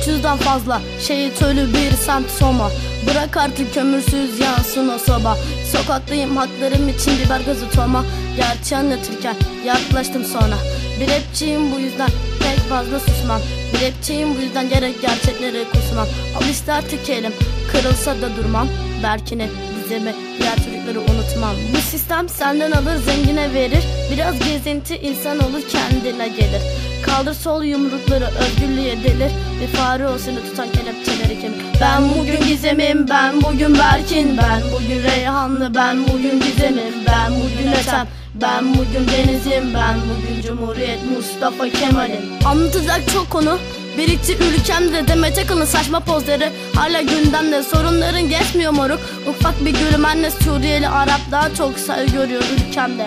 300'den fazla Şehit ölü bir semt soma. Bırak artık kömürsüz yansın o soba. Sokaktayım haklarım için biber gazı toma. Gerçi anlatırken yaklaştım sonra. Bir rapçiyim bu yüzden pek fazla susmam. Bir rapçiyim bu yüzden gerek gerçekleri kusmam. Al işte artık elim kırılsa da durmam. Berkini dizemi diğer çocukları unutmam. Bu sistem senden alır zengine verir. Biraz gezinti insan olur kendine gelir Kaldır sol yumrukları özgürlüğe delir. Bir fare o seni tutan kelepçeleri kemir Ben bugün gizemim ben bugün Berkin. Ben bugün Reyhanlı ben bugün gizemim. Ben bugün Ethem ben bugün Deniz'im. Ben bugün Cumhuriyet Mustafa Kemal'im. Anlatacak çok konu. Birikti ülkemde Demet Akalın saçma pozları. Hala gündemde sorunların geçmiyor moruk. Ufak bir gülüm anne Suriyeli Arap daha çok görüyor ülkemde